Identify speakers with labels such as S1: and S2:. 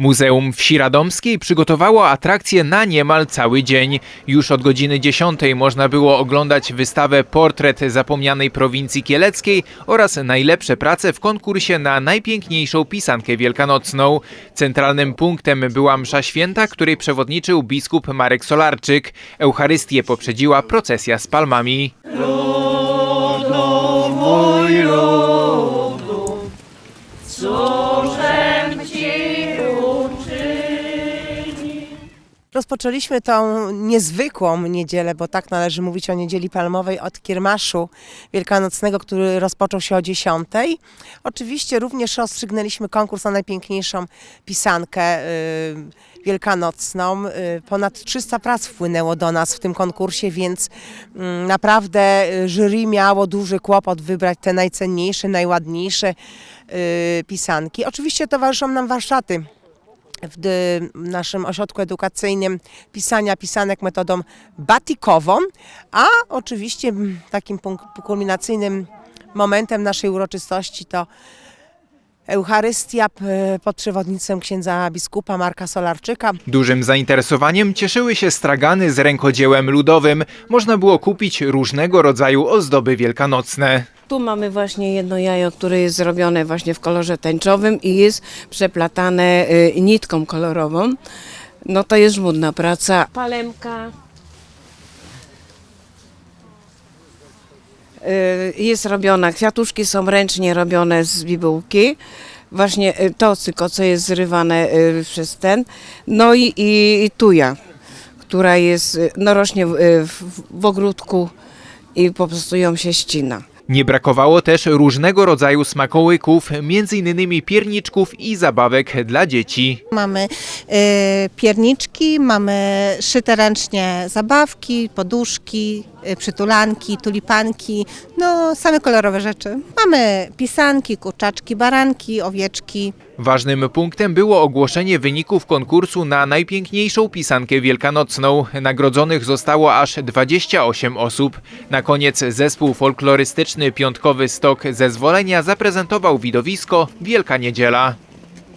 S1: Muzeum Wsi Radomskiej przygotowało atrakcje na niemal cały dzień. Już od godziny 10 można było oglądać wystawę Portret zapomnianej prowincji kieleckiej oraz najlepsze prace w konkursie na najpiękniejszą pisankę wielkanocną. Centralnym punktem była msza święta, której przewodniczył biskup Marek Solarczyk. Eucharystię poprzedziła procesja z palmami.
S2: Rozpoczęliśmy tą niezwykłą niedzielę, bo tak należy mówić o niedzieli palmowej, od kiermaszu wielkanocnego, który rozpoczął się o 10. Oczywiście również rozstrzygnęliśmy konkurs na najpiękniejszą pisankę y, wielkanocną. Y, ponad 300 prac wpłynęło do nas w tym konkursie, więc mm, naprawdę y, jury miało duży kłopot wybrać te najcenniejsze, najładniejsze pisanki. Oczywiście towarzyszą nam warsztaty w naszym ośrodku edukacyjnym pisania pisanek metodą batikową, a oczywiście m, takim kulminacyjnym momentem naszej uroczystości to Eucharystia pod przewodnictwem księdza biskupa Marka Solarczyka.
S1: Dużym zainteresowaniem cieszyły się stragany z rękodziełem ludowym. Można było kupić różnego rodzaju ozdoby wielkanocne.
S3: Tu mamy właśnie jedno jajo, które jest zrobione właśnie w kolorze tęczowym i jest przeplatane y, nitką kolorową. No to jest żmudna praca. Palemka. Y, Jest robiona, kwiatuszki są ręcznie robione z bibułki. Właśnie y, to tylko, co jest zrywane przez ten. No i, i, i tuja, która jest, no rośnie w, w, w ogródku i po prostu ją się ścina.
S1: Nie brakowało też różnego rodzaju smakołyków, m.in. pierniczków i zabawek dla dzieci.
S4: Mamy y, pierniczki, mamy szyte ręcznie zabawki, poduszki, y, przytulanki, tulipanki, no same kolorowe rzeczy. Mamy pisanki, kurczaczki, baranki, owieczki.
S1: Ważnym punktem było ogłoszenie wyników konkursu na najpiękniejszą pisankę wielkanocną. Nagrodzonych zostało aż 28 osób. Na koniec zespół folklorystyczny Piątkowy Stok Zezwolenia zaprezentował widowisko Wielka Niedziela.